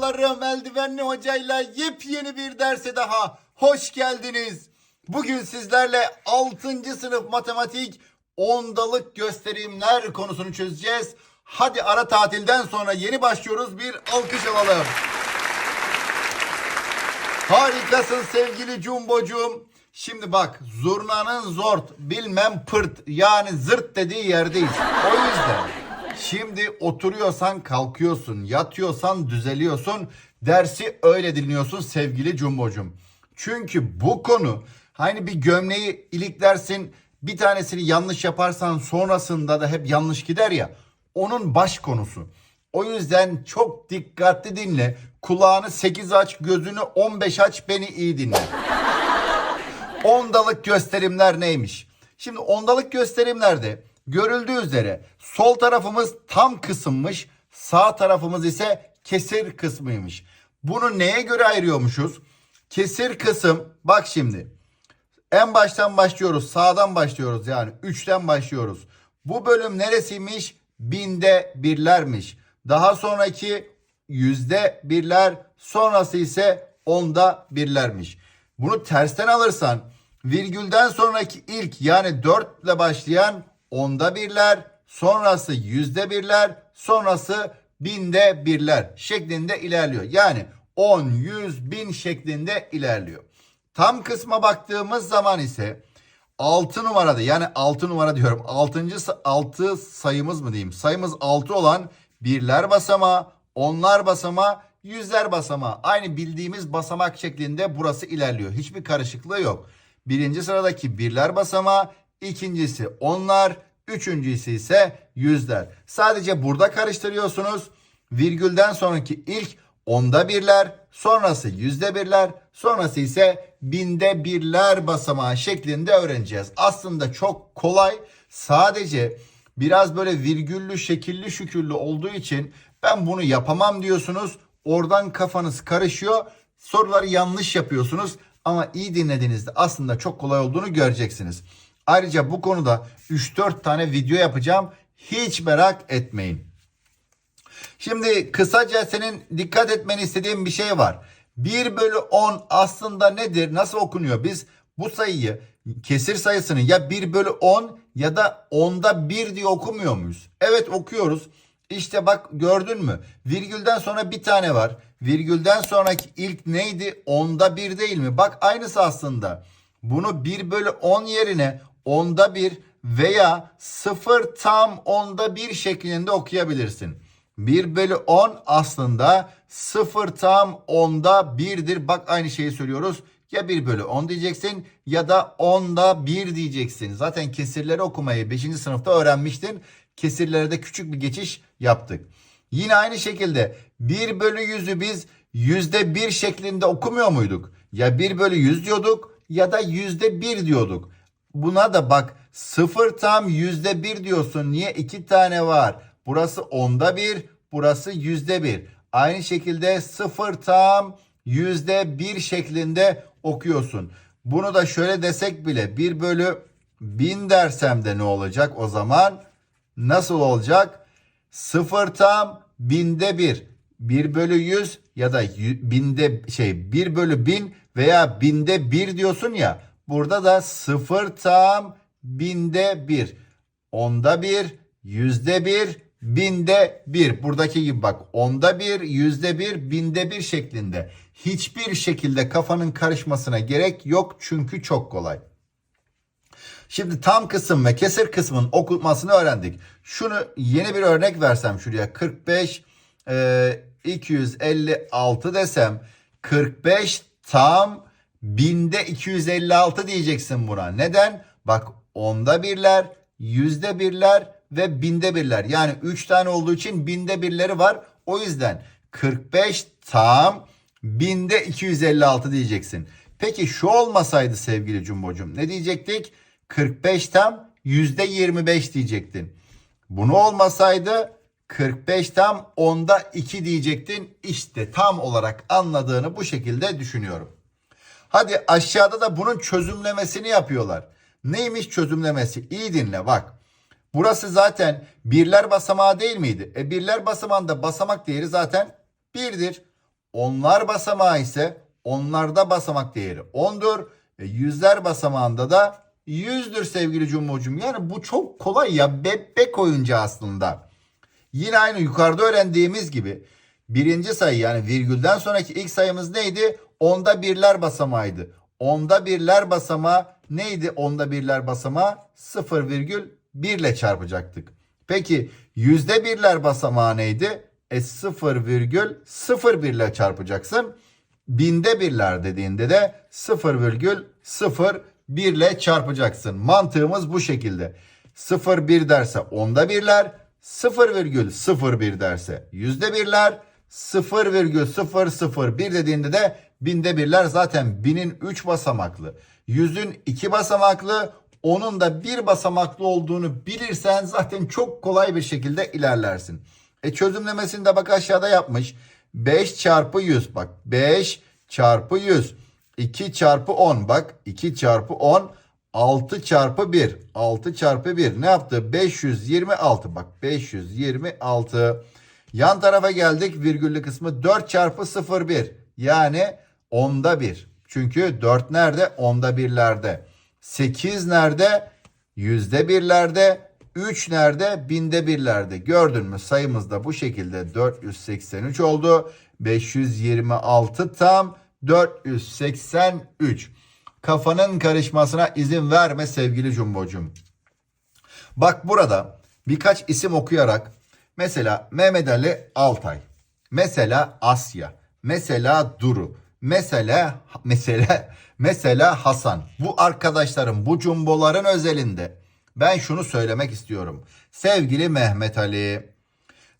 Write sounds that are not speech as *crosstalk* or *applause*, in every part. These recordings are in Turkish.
hocalarım eldivenli hocayla yepyeni bir derse daha hoş geldiniz. Bugün sizlerle 6. sınıf matematik ondalık gösterimler konusunu çözeceğiz. Hadi ara tatilden sonra yeni başlıyoruz bir alkış alalım. Harikasın sevgili Cumbocuğum. Şimdi bak zurnanın zort bilmem pırt yani zırt dediği yerdeyiz. O yüzden şimdi oturuyorsan kalkıyorsun, yatıyorsan düzeliyorsun. Dersi öyle dinliyorsun sevgili Cumbocuğum. Çünkü bu konu hani bir gömleği iliklersin bir tanesini yanlış yaparsan sonrasında da hep yanlış gider ya. Onun baş konusu. O yüzden çok dikkatli dinle. Kulağını 8 aç, gözünü 15 aç, beni iyi dinle. *laughs* Ondalık gösterimler neymiş? Şimdi ondalık gösterimlerde görüldüğü üzere sol tarafımız tam kısımmış, sağ tarafımız ise kesir kısmıymış. Bunu neye göre ayırıyormuşuz? Kesir kısım bak şimdi. En baştan başlıyoruz. Sağdan başlıyoruz yani. Üçten başlıyoruz. Bu bölüm neresiymiş? Binde birlermiş. Daha sonraki yüzde birler. Sonrası ise onda birlermiş. Bunu tersten alırsan virgülden sonraki ilk yani 4 ile başlayan onda birler. Sonrası yüzde birler. Sonrası binde birler şeklinde ilerliyor. Yani 10, 100, bin şeklinde ilerliyor. Tam kısma baktığımız zaman ise 6 numarada yani 6 numara diyorum. 6. 6 sayımız mı diyeyim? Sayımız 6 olan birler basamağı, onlar basamağı, yüzler basamağı. Aynı bildiğimiz basamak şeklinde burası ilerliyor. Hiçbir karışıklığı yok. Birinci sıradaki birler basamağı, ikincisi onlar, üçüncüsü ise yüzler. Sadece burada karıştırıyorsunuz. Virgülden sonraki ilk onda birler, sonrası yüzde birler, sonrası ise binde birler basamağı şeklinde öğreneceğiz. Aslında çok kolay. Sadece biraz böyle virgüllü, şekilli, şükürlü olduğu için ben bunu yapamam diyorsunuz. Oradan kafanız karışıyor. Soruları yanlış yapıyorsunuz. Ama iyi dinlediğinizde aslında çok kolay olduğunu göreceksiniz. Ayrıca bu konuda 3-4 tane video yapacağım. Hiç merak etmeyin. Şimdi kısaca senin dikkat etmeni istediğim bir şey var. 1 bölü 10 aslında nedir? Nasıl okunuyor? Biz bu sayıyı kesir sayısını ya 1 bölü 10 ya da 10'da 1 diye okumuyor muyuz? Evet okuyoruz. İşte bak gördün mü? Virgülden sonra bir tane var. Virgülden sonraki ilk neydi? 10'da 1 değil mi? Bak aynısı aslında. Bunu 1 bölü 10 yerine 10'da 1 veya 0 tam 10'da 1 şeklinde okuyabilirsin. 1 bölü 10 aslında 0 tam 10'da 1'dir. Bak aynı şeyi söylüyoruz. Ya 1 bölü 10 diyeceksin ya da 10'da 1 diyeceksin. Zaten kesirleri okumayı 5. sınıfta öğrenmiştin. Kesirlere de küçük bir geçiş yaptık. Yine aynı şekilde 1 bölü 100'ü biz yüzde 1 şeklinde okumuyor muyduk? Ya 1 bölü 100 diyorduk ya da yüzde 1 diyorduk. Buna da bak 0 tam yüzde 1 diyorsun. Niye? 2 tane var. Burası onda 1, burası yüzde 1. Aynı şekilde 0 tam yüzde 1 şeklinde okuyorsun. Bunu da şöyle desek bile 1 bölü 1000 dersem de ne olacak o zaman? Nasıl olacak? 0 tam binde 1. 1 bölü 100 ya da binde şey 1 bölü 1000 veya binde 1 diyorsun ya. Burada da 0 tam binde 1. Onda 1, yüzde 1, binde 1. Buradaki gibi bak onda 1, yüzde 1, binde 1 şeklinde. Hiçbir şekilde kafanın karışmasına gerek yok çünkü çok kolay. Şimdi tam kısım ve kesir kısmın okunmasını öğrendik. Şunu yeni bir örnek versem şuraya 45 e, 256 desem 45 tam binde 256 diyeceksin buna. Neden? Bak onda birler, yüzde birler ve binde birler. Yani 3 tane olduğu için binde birleri var. O yüzden 45 tam binde 256 diyeceksin. Peki şu olmasaydı sevgili Cumbocum ne diyecektik? 45 tam yüzde 25 diyecektin. Bunu olmasaydı 45 tam onda 2 diyecektin. İşte tam olarak anladığını bu şekilde düşünüyorum. Hadi aşağıda da bunun çözümlemesini yapıyorlar. Neymiş çözümlemesi? İyi dinle bak. Burası zaten birler basamağı değil miydi? E birler basamağında basamak değeri zaten birdir. Onlar basamağı ise onlarda basamak değeri 10'dur. Ve yüzler basamağında da 100'dür sevgili Cumhurcum. Yani bu çok kolay ya bebek oyuncağı aslında. Yine aynı yukarıda öğrendiğimiz gibi birinci sayı yani virgülden sonraki ilk sayımız neydi? Onda birler basamağıydı. Onda birler basamağı neydi? Onda birler basamağı 0,1 ile çarpacaktık. Peki yüzde birler basamağı neydi? E 0,01 ile çarpacaksın. Binde birler dediğinde de 0,01 ile çarpacaksın. Mantığımız bu şekilde. 0,1 derse onda birler, 0,01 derse yüzde birler, 0,001 dediğinde de binde birler zaten binin 3 basamaklı. Yüzün 2 basamaklı, onun da bir basamaklı olduğunu bilirsen zaten çok kolay bir şekilde ilerlersin. E çözümlemesini de bak aşağıda yapmış. 5 çarpı 100 bak 5 çarpı 100. 2 çarpı 10 bak 2 çarpı 10 6 çarpı 1 6 çarpı 1 ne yaptı 526 bak 526 yan tarafa geldik virgüllü kısmı 4 çarpı 01 yani onda 1 çünkü 4 nerede? Onda birlerde. 8 nerede? Yüzde birlerde. 3 nerede? Binde birlerde. Gördün mü? Sayımız da bu şekilde. 483 oldu. 526 tam 483 kafanın karışmasına izin verme sevgili Cumbocum. Bak burada birkaç isim okuyarak mesela Mehmet Ali Altay, mesela Asya, mesela Duru, mesela mesela mesela Hasan. Bu arkadaşlarım bu cumboların özelinde ben şunu söylemek istiyorum. Sevgili Mehmet Ali,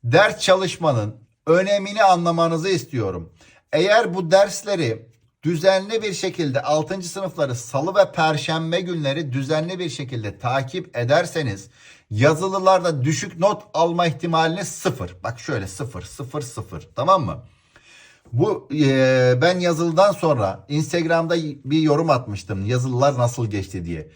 ders çalışmanın önemini anlamanızı istiyorum. Eğer bu dersleri düzenli bir şekilde 6. sınıfları salı ve perşembe günleri düzenli bir şekilde takip ederseniz yazılılarda düşük not alma ihtimaliniz sıfır. Bak şöyle sıfır sıfır sıfır tamam mı? Bu e, ben yazılıdan sonra Instagram'da bir yorum atmıştım yazılılar nasıl geçti diye.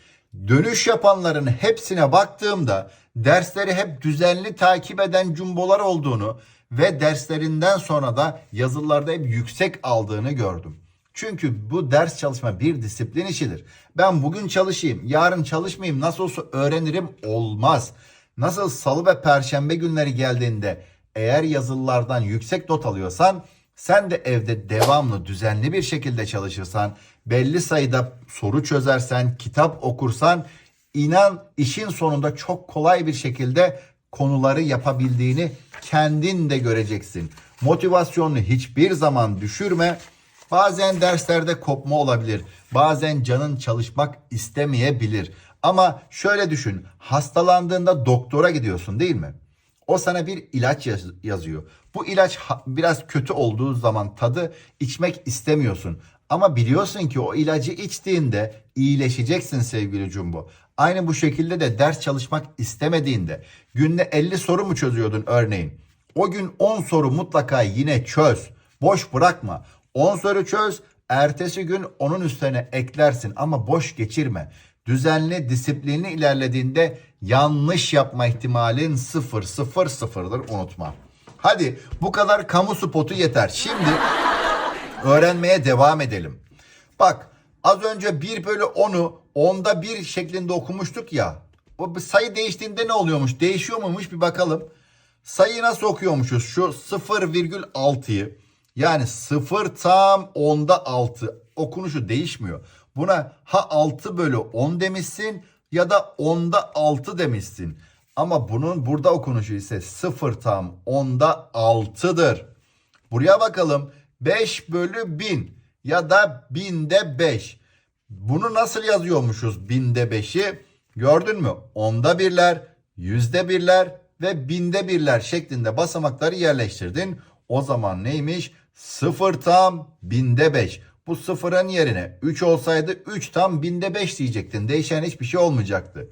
Dönüş yapanların hepsine baktığımda dersleri hep düzenli takip eden cumbolar olduğunu ve derslerinden sonra da yazılılarda hep yüksek aldığını gördüm. Çünkü bu ders çalışma bir disiplin işidir. Ben bugün çalışayım, yarın çalışmayayım, nasıl olsa öğrenirim olmaz. Nasıl salı ve perşembe günleri geldiğinde eğer yazılılardan yüksek not alıyorsan sen de evde devamlı düzenli bir şekilde çalışırsan, belli sayıda soru çözersen, kitap okursan inan işin sonunda çok kolay bir şekilde konuları yapabildiğini kendin de göreceksin. Motivasyonunu hiçbir zaman düşürme. Bazen derslerde kopma olabilir. Bazen canın çalışmak istemeyebilir. Ama şöyle düşün. Hastalandığında doktora gidiyorsun değil mi? O sana bir ilaç yaz- yazıyor. Bu ilaç biraz kötü olduğu zaman tadı içmek istemiyorsun. Ama biliyorsun ki o ilacı içtiğinde iyileşeceksin sevgili Cumbo. Aynı bu şekilde de ders çalışmak istemediğinde günde 50 soru mu çözüyordun örneğin? O gün 10 soru mutlaka yine çöz. Boş bırakma. 10 soru çöz. Ertesi gün onun üstüne eklersin ama boş geçirme. Düzenli, disiplinli ilerlediğinde yanlış yapma ihtimalin sıfır sıfır sıfırdır unutma. Hadi bu kadar kamu spotu yeter. Şimdi öğrenmeye devam edelim. Bak az önce 1 bölü 10'u onda 1 şeklinde okumuştuk ya. O sayı değiştiğinde ne oluyormuş? Değişiyor muymuş bir bakalım. Sayıyı nasıl okuyormuşuz? Şu 0,6'yı yani 0 tam onda 6 okunuşu değişmiyor. Buna ha 6 bölü 10 demişsin ya da onda 6 demişsin. Ama bunun burada okunuşu ise 0 tam onda 6'dır. Buraya bakalım. 5 bölü 1000 ya da binde 5. Bunu nasıl yazıyormuşuz binde 5'i? Gördün mü? Onda birler, yüzde birler ve binde birler şeklinde basamakları yerleştirdin. O zaman neymiş? 0 tam binde 5. Bu sıfırın yerine 3 olsaydı 3 tam binde 5 diyecektin. Değişen hiçbir şey olmayacaktı.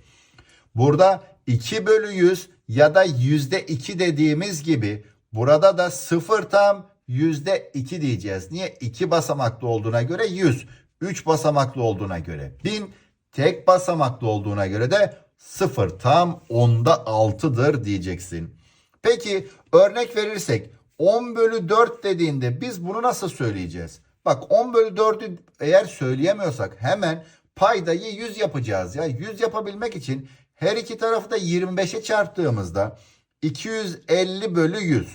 Burada 2 bölü 100 ya da yüzde 2 dediğimiz gibi burada da 0 tam yüzde 2 diyeceğiz. Niye? 2 basamaklı olduğuna göre 100. 3 basamaklı olduğuna göre 1000. Tek basamaklı olduğuna göre de 0 tam onda 6'dır diyeceksin. Peki örnek verirsek 10 bölü 4 dediğinde biz bunu nasıl söyleyeceğiz? Bak 10 bölü 4'ü eğer söyleyemiyorsak hemen paydayı 100 yapacağız. Ya 100 yapabilmek için her iki tarafı da 25'e çarptığımızda 250 bölü 100.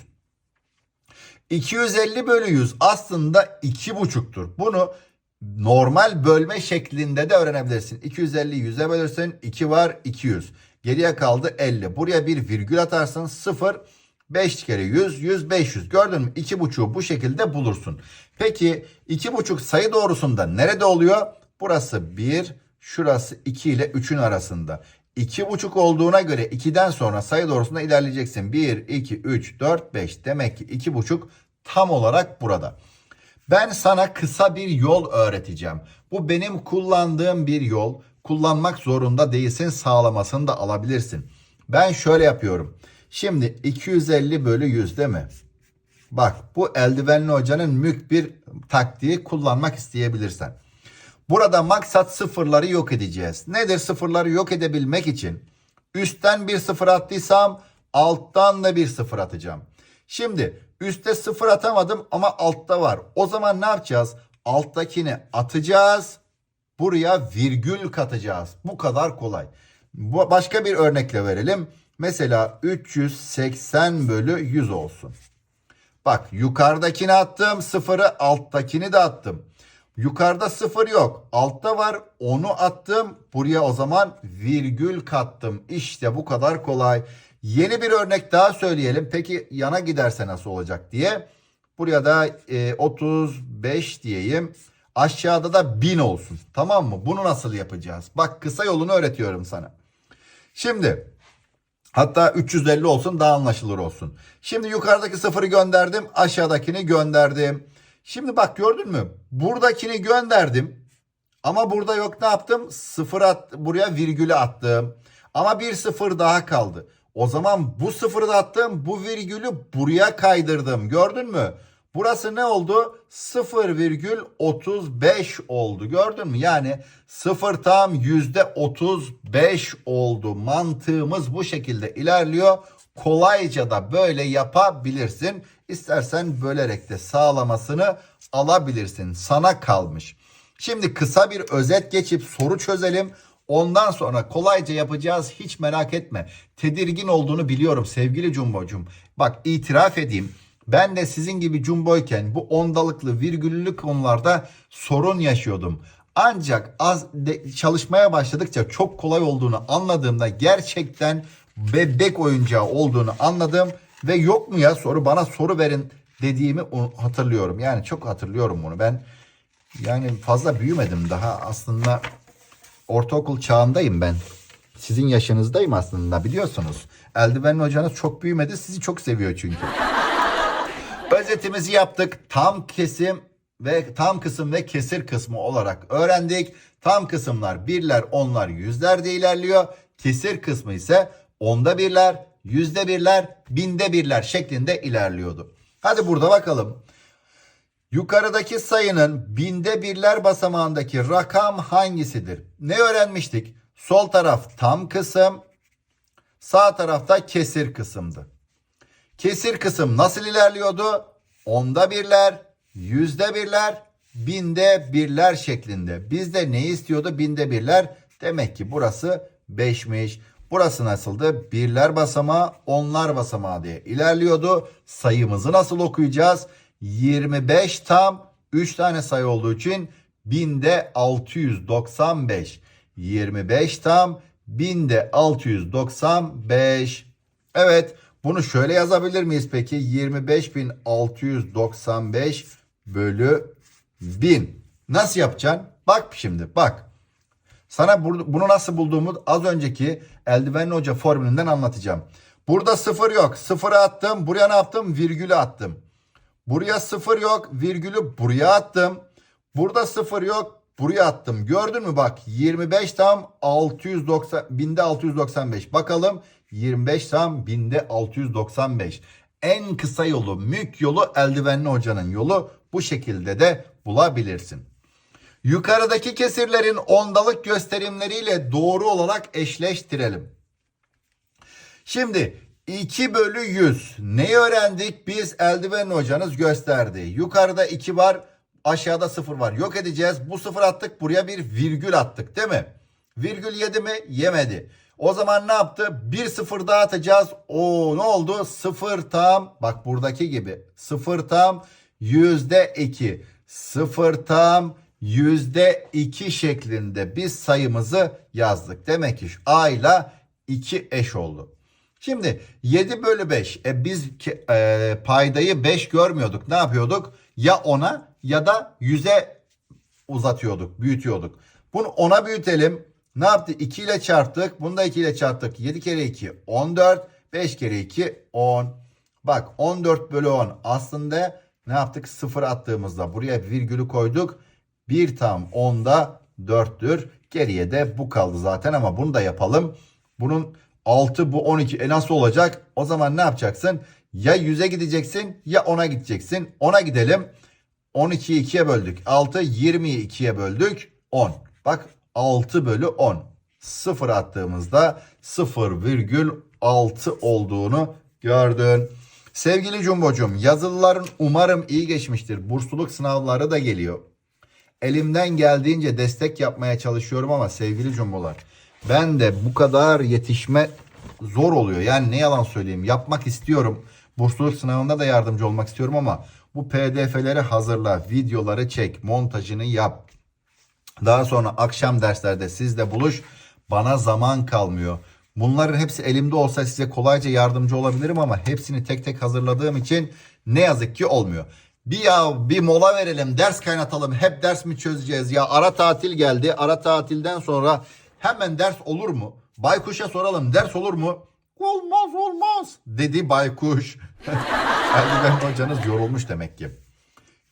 250 bölü 100 aslında 2,5'tur. Bunu normal bölme şeklinde de öğrenebilirsin. 250 100'e bölürsün. 2 var 200. Geriye kaldı 50. Buraya bir virgül atarsın. 0 5 kere 100 100 500. Gördün mü? 2,5'u bu şekilde bulursun. Peki 2,5 sayı doğrusunda nerede oluyor? Burası 1, şurası 2 ile 3'ün arasında. 2,5 olduğuna göre 2'den sonra sayı doğrusunda ilerleyeceksin. 1, 2, 3, 4, 5. Demek ki 2,5 tam olarak burada. Ben sana kısa bir yol öğreteceğim. Bu benim kullandığım bir yol. Kullanmak zorunda değilsin. Sağlamasını da alabilirsin. Ben şöyle yapıyorum. Şimdi 250 bölü 100 değil mi? Bak bu eldivenli hocanın mük bir taktiği kullanmak isteyebilirsen. Burada maksat sıfırları yok edeceğiz. Nedir sıfırları yok edebilmek için? Üstten bir sıfır attıysam alttan da bir sıfır atacağım. Şimdi üstte sıfır atamadım ama altta var. O zaman ne yapacağız? Alttakini atacağız. Buraya virgül katacağız. Bu kadar kolay. Başka bir örnekle verelim. Mesela 380 bölü 100 olsun. Bak yukarıdakini attım sıfırı alttakini de attım. Yukarıda sıfır yok. Altta var onu attım. Buraya o zaman virgül kattım. İşte bu kadar kolay. Yeni bir örnek daha söyleyelim. Peki yana giderse nasıl olacak diye. Buraya da e, 35 diyeyim. Aşağıda da 1000 olsun. Tamam mı? Bunu nasıl yapacağız? Bak kısa yolunu öğretiyorum sana. Şimdi Hatta 350 olsun daha anlaşılır olsun. Şimdi yukarıdaki sıfırı gönderdim. Aşağıdakini gönderdim. Şimdi bak gördün mü? Buradakini gönderdim. Ama burada yok ne yaptım? Sıfır at, buraya virgülü attım. Ama bir sıfır daha kaldı. O zaman bu sıfırı da attım. Bu virgülü buraya kaydırdım. Gördün mü? Burası ne oldu? 0,35 oldu. Gördün mü? Yani 0 tam %35 oldu. Mantığımız bu şekilde ilerliyor. Kolayca da böyle yapabilirsin. İstersen bölerek de sağlamasını alabilirsin. Sana kalmış. Şimdi kısa bir özet geçip soru çözelim. Ondan sonra kolayca yapacağız hiç merak etme. Tedirgin olduğunu biliyorum sevgili Cumbocum. Bak itiraf edeyim. Ben de sizin gibi jumboyken bu ondalıklı virgüllü konularda sorun yaşıyordum. Ancak az de, çalışmaya başladıkça çok kolay olduğunu anladığımda gerçekten bebek oyuncağı olduğunu anladım ve yok mu ya soru bana soru verin dediğimi hatırlıyorum. Yani çok hatırlıyorum bunu. Ben yani fazla büyümedim daha aslında ortaokul çağındayım ben. Sizin yaşınızdayım aslında biliyorsunuz. Eldivenli hocanız çok büyümedi. Sizi çok seviyor çünkü. Özetimizi yaptık. Tam kesim ve tam kısım ve kesir kısmı olarak öğrendik. Tam kısımlar birler, onlar, yüzlerde ilerliyor. Kesir kısmı ise onda birler, yüzde birler, binde birler şeklinde ilerliyordu. Hadi burada bakalım. Yukarıdaki sayının binde birler basamağındaki rakam hangisidir? Ne öğrenmiştik? Sol taraf tam kısım, sağ tarafta kesir kısımdı. Kesir kısım nasıl ilerliyordu? Onda birler, yüzde birler, binde birler şeklinde. Bizde ne istiyordu? Binde birler. Demek ki burası beşmiş. Burası nasıldı? Birler basamağı, onlar basamağı diye ilerliyordu. Sayımızı nasıl okuyacağız? 25 tam 3 tane sayı olduğu için binde 695. 25 tam binde 695. Evet bunu şöyle yazabilir miyiz peki? 25.695 bölü 1000. Nasıl yapacaksın? Bak şimdi bak. Sana bunu nasıl bulduğumu az önceki eldivenli hoca formülünden anlatacağım. Burada sıfır yok. Sıfırı attım. Buraya ne yaptım? Virgülü attım. Buraya sıfır yok. Virgülü buraya attım. Burada sıfır yok. Buraya attım. Gördün mü bak 25 tam 690 binde 695. Bakalım 25 tam binde 695. En kısa yolu mük yolu eldivenli hocanın yolu bu şekilde de bulabilirsin. Yukarıdaki kesirlerin ondalık gösterimleriyle doğru olarak eşleştirelim. Şimdi 2 bölü 100. Neyi öğrendik? Biz eldiven hocanız gösterdi. Yukarıda 2 var. Aşağıda 0 var. Yok edeceğiz. Bu 0 attık. Buraya bir virgül attık değil mi? Virgül yedi mi? Yemedi. O zaman ne yaptı? Bir sıfır daha atacağız. O ne oldu? Sıfır tam. Bak buradaki gibi. Sıfır tam yüzde iki. Sıfır tam yüzde iki şeklinde biz sayımızı yazdık. Demek ki A ile 2 eş oldu. Şimdi 7 bölü 5. E biz e, paydayı 5 görmüyorduk. Ne yapıyorduk? Ya 10'a ya da 100'e uzatıyorduk, büyütüyorduk. Bunu 10'a büyütelim. Ne yaptı? 2 ile çarptık. Bunu da 2 ile çarptık. 7 kere 2 14. 5 kere 2 10. Bak 14 bölü 10 aslında ne yaptık? 0 attığımızda buraya virgülü koyduk. 1 tam 10'da 4'tür. Geriye de bu kaldı zaten ama bunu da yapalım. Bunun 6 bu 12 e nasıl olacak? O zaman ne yapacaksın? Ya 100'e gideceksin ya 10'a gideceksin. 10'a gidelim. 12'yi 2'ye böldük. 6 20'yi 2'ye böldük. 10. Bak 6 bölü 10. 0 attığımızda 0,6 olduğunu gördün. Sevgili Cumbocum yazılıların umarım iyi geçmiştir. Bursluluk sınavları da geliyor. Elimden geldiğince destek yapmaya çalışıyorum ama sevgili Cumbolar ben de bu kadar yetişme zor oluyor. Yani ne yalan söyleyeyim yapmak istiyorum. Bursluluk sınavında da yardımcı olmak istiyorum ama bu pdf'leri hazırla, videoları çek, montajını yap. Daha sonra akşam derslerde sizle buluş. Bana zaman kalmıyor. Bunların hepsi elimde olsa size kolayca yardımcı olabilirim ama hepsini tek tek hazırladığım için ne yazık ki olmuyor. Bir ya bir mola verelim, ders kaynatalım. Hep ders mi çözeceğiz ya? Ara tatil geldi. Ara tatilden sonra hemen ders olur mu? Baykuş'a soralım. Ders olur mu? Olmaz olmaz dedi baykuş. *laughs* Eldiven hocanız yorulmuş demek ki.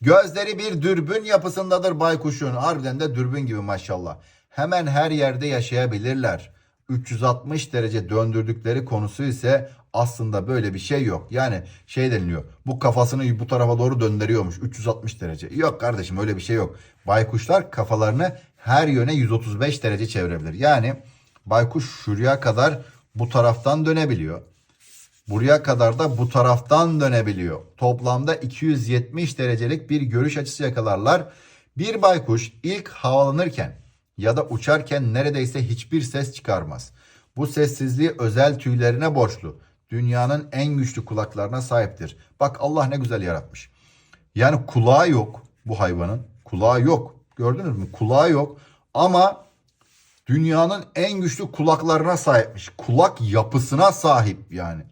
Gözleri bir dürbün yapısındadır baykuşun. Harbiden de dürbün gibi maşallah. Hemen her yerde yaşayabilirler. 360 derece döndürdükleri konusu ise aslında böyle bir şey yok. Yani şey deniliyor. Bu kafasını bu tarafa doğru döndürüyormuş 360 derece. Yok kardeşim öyle bir şey yok. Baykuşlar kafalarını her yöne 135 derece çevirebilir. Yani baykuş şuraya kadar bu taraftan dönebiliyor. Buraya kadar da bu taraftan dönebiliyor. Toplamda 270 derecelik bir görüş açısı yakalarlar. Bir baykuş ilk havalanırken ya da uçarken neredeyse hiçbir ses çıkarmaz. Bu sessizliği özel tüylerine borçlu. Dünyanın en güçlü kulaklarına sahiptir. Bak Allah ne güzel yaratmış. Yani kulağı yok bu hayvanın. Kulağı yok. Gördünüz mü? Kulağı yok. Ama dünyanın en güçlü kulaklarına sahipmiş. Kulak yapısına sahip yani.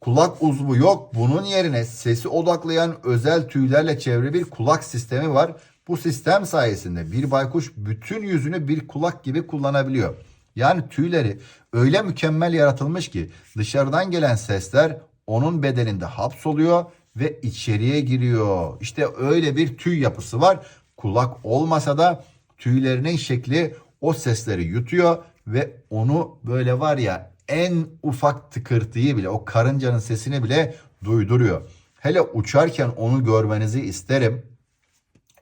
Kulak uzvu yok. Bunun yerine sesi odaklayan özel tüylerle çevrili bir kulak sistemi var. Bu sistem sayesinde bir baykuş bütün yüzünü bir kulak gibi kullanabiliyor. Yani tüyleri öyle mükemmel yaratılmış ki dışarıdan gelen sesler onun bedeninde hapsoluyor ve içeriye giriyor. İşte öyle bir tüy yapısı var. Kulak olmasa da tüylerinin şekli o sesleri yutuyor ve onu böyle var ya en ufak tıkırtıyı bile o karıncanın sesini bile duyduruyor. Hele uçarken onu görmenizi isterim.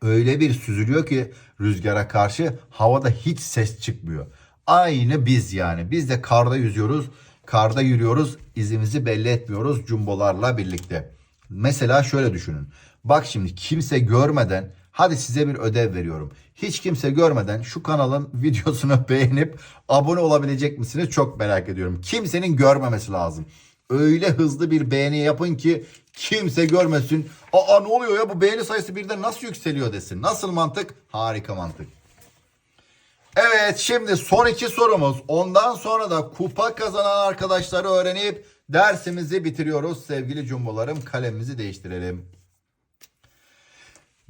Öyle bir süzülüyor ki rüzgara karşı havada hiç ses çıkmıyor. Aynı biz yani. Biz de karda yüzüyoruz, karda yürüyoruz, izimizi belli etmiyoruz cumbolarla birlikte. Mesela şöyle düşünün. Bak şimdi kimse görmeden hadi size bir ödev veriyorum. Hiç kimse görmeden şu kanalın *laughs* videosunu beğenip abone olabilecek misiniz? Çok merak ediyorum. Kimsenin görmemesi lazım. Öyle hızlı bir beğeni yapın ki kimse görmesin. Aa ne oluyor ya bu beğeni sayısı birden nasıl yükseliyor desin. Nasıl mantık? Harika mantık. Evet şimdi son iki sorumuz. Ondan sonra da kupa kazanan arkadaşları öğrenip dersimizi bitiriyoruz. Sevgili cumbolarım kalemimizi değiştirelim.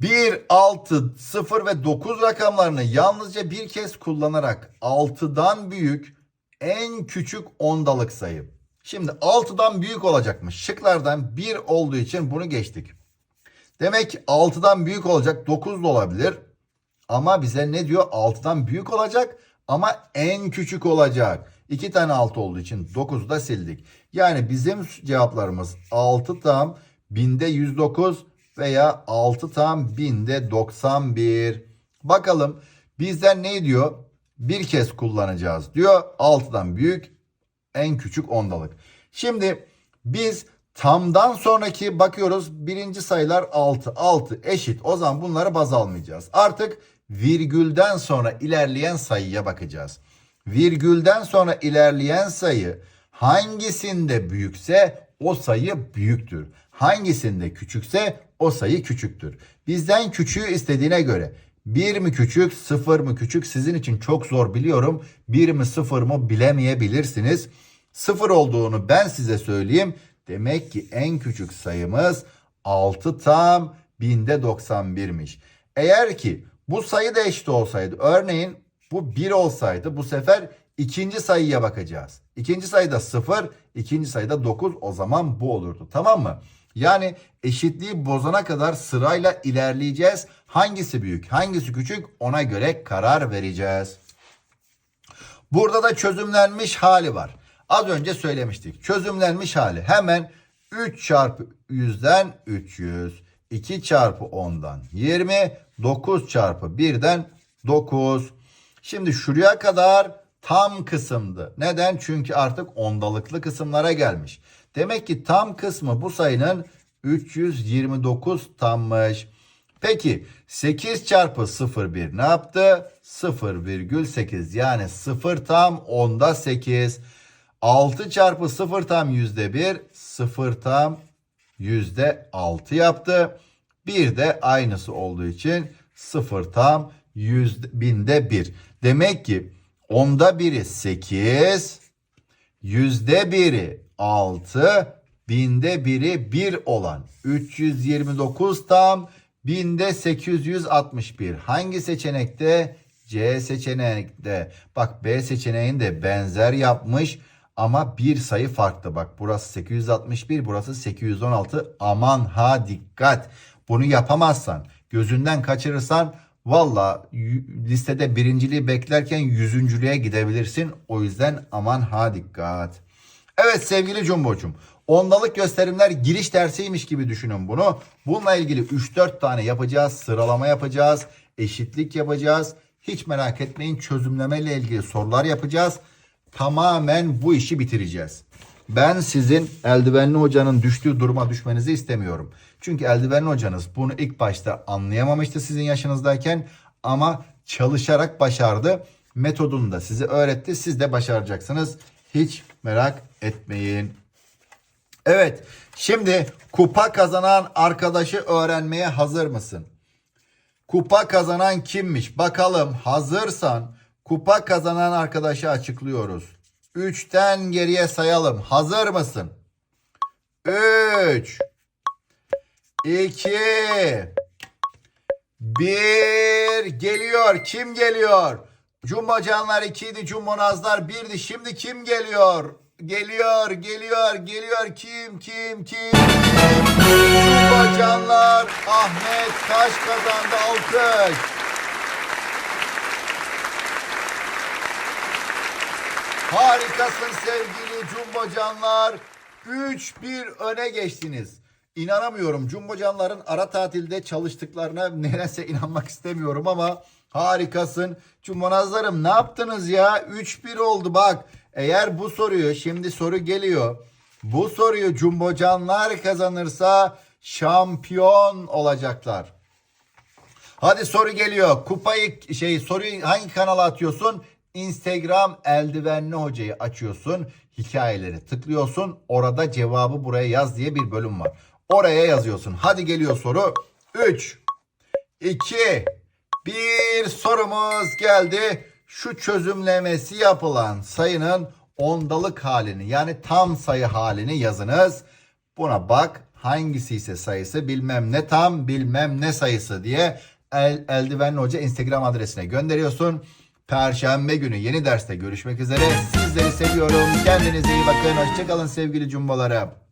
1, 6, 0 ve 9 rakamlarını yalnızca bir kez kullanarak 6'dan büyük en küçük ondalık sayı. Şimdi 6'dan büyük olacakmış. Şıklardan 1 olduğu için bunu geçtik. Demek ki 6'dan büyük olacak 9 da olabilir. Ama bize ne diyor? 6'dan büyük olacak ama en küçük olacak. 2 tane 6 olduğu için 9'u da sildik. Yani bizim cevaplarımız 6 tam binde 109 veya 6 tam binde 91. Bakalım bizden ne diyor? Bir kez kullanacağız diyor. 6'dan büyük en küçük ondalık. Şimdi Biz tamdan sonraki bakıyoruz birinci sayılar 6. 6 eşit. O zaman bunları baz almayacağız. Artık virgülden sonra ilerleyen sayıya bakacağız. Virgülden sonra ilerleyen sayı hangisinde büyükse o sayı büyüktür. Hangisinde küçükse o sayı küçüktür. Bizden küçüğü istediğine göre 1 mi küçük, 0 mı küçük sizin için çok zor biliyorum. 1 mi 0 mı bilemeyebilirsiniz. 0 olduğunu ben size söyleyeyim. Demek ki en küçük sayımız 6 tam binde 91'miş. Eğer ki bu sayı da eşit olsaydı örneğin bu 1 olsaydı bu sefer ikinci sayıya bakacağız. İkinci sayıda 0, ikinci sayıda 9 o zaman bu olurdu tamam mı? Yani eşitliği bozana kadar sırayla ilerleyeceğiz. Hangisi büyük, hangisi küçük ona göre karar vereceğiz. Burada da çözümlenmiş hali var. Az önce söylemiştik. Çözümlenmiş hali. Hemen 3 çarpı 100'den 300. 2 çarpı 10'dan 20. 9 çarpı 1'den 9. Şimdi şuraya kadar tam kısımdı. Neden? Çünkü artık ondalıklı kısımlara gelmiş. Demek ki tam kısmı bu sayının 329 tammış. Peki 8 çarpı 0,1 ne yaptı? 0,8 yani 0 tam onda 8. 6 çarpı 0 tam yüzde 1 0 tam yüzde 6 yaptı. Bir de aynısı olduğu için 0 tam yüzde, binde 1. Demek ki onda biri 8 yüzde biri 6 binde biri 1 olan 329 tam binde 861 hangi seçenekte? C seçenekte. Bak B seçeneğinde benzer yapmış ama bir sayı farklı. Bak burası 861 burası 816 aman ha dikkat. Bunu yapamazsan gözünden kaçırırsan valla listede birinciliği beklerken yüzüncülüğe gidebilirsin. O yüzden aman ha dikkat. Evet sevgili Cumbo'cum. Ondalık gösterimler giriş dersiymiş gibi düşünün bunu. Bununla ilgili 3-4 tane yapacağız. Sıralama yapacağız. Eşitlik yapacağız. Hiç merak etmeyin çözümleme ile ilgili sorular yapacağız. Tamamen bu işi bitireceğiz. Ben sizin eldivenli hocanın düştüğü duruma düşmenizi istemiyorum. Çünkü eldivenli hocanız bunu ilk başta anlayamamıştı sizin yaşınızdayken ama çalışarak başardı. Metodunu da size öğretti. Siz de başaracaksınız. Hiç merak etmeyin. Evet, şimdi kupa kazanan arkadaşı öğrenmeye hazır mısın? Kupa kazanan kimmiş? Bakalım hazırsan kupa kazanan arkadaşı açıklıyoruz. 3'ten geriye sayalım. Hazır mısın? 3 2 1 geliyor. Kim geliyor? Cumbo Canlar 2 idi. Cumbo Nazlar 1'di. Şimdi kim geliyor? Geliyor, geliyor, geliyor. Kim, kim, kim? Cumbo Canlar Ahmet Taş kazandı. Alkış. Harikasın sevgili Cumbo Canlar. 3-1 öne geçtiniz. İnanamıyorum. Cumbo Canlar'ın ara tatilde çalıştıklarına nedense inanmak istemiyorum ama harikasın. Cumbo Nazlarım ne yaptınız ya? 3-1 oldu bak. Eğer bu soruyu şimdi soru geliyor. Bu soruyu Cumbo Canlar kazanırsa şampiyon olacaklar. Hadi soru geliyor. Kupayı şey soruyu hangi kanala atıyorsun? Instagram eldivenli hocayı açıyorsun. Hikayeleri tıklıyorsun. Orada cevabı buraya yaz diye bir bölüm var. Oraya yazıyorsun. Hadi geliyor soru. 3 2 1 sorumuz geldi. Şu çözümlemesi yapılan sayının ondalık halini yani tam sayı halini yazınız. Buna bak hangisi ise sayısı bilmem ne tam bilmem ne sayısı diye El, Eldivenli Hoca Instagram adresine gönderiyorsun. Perşembe günü yeni derste görüşmek üzere. Sizleri seviyorum. Kendinize iyi bakın. Hoşçakalın sevgili cumbalarım.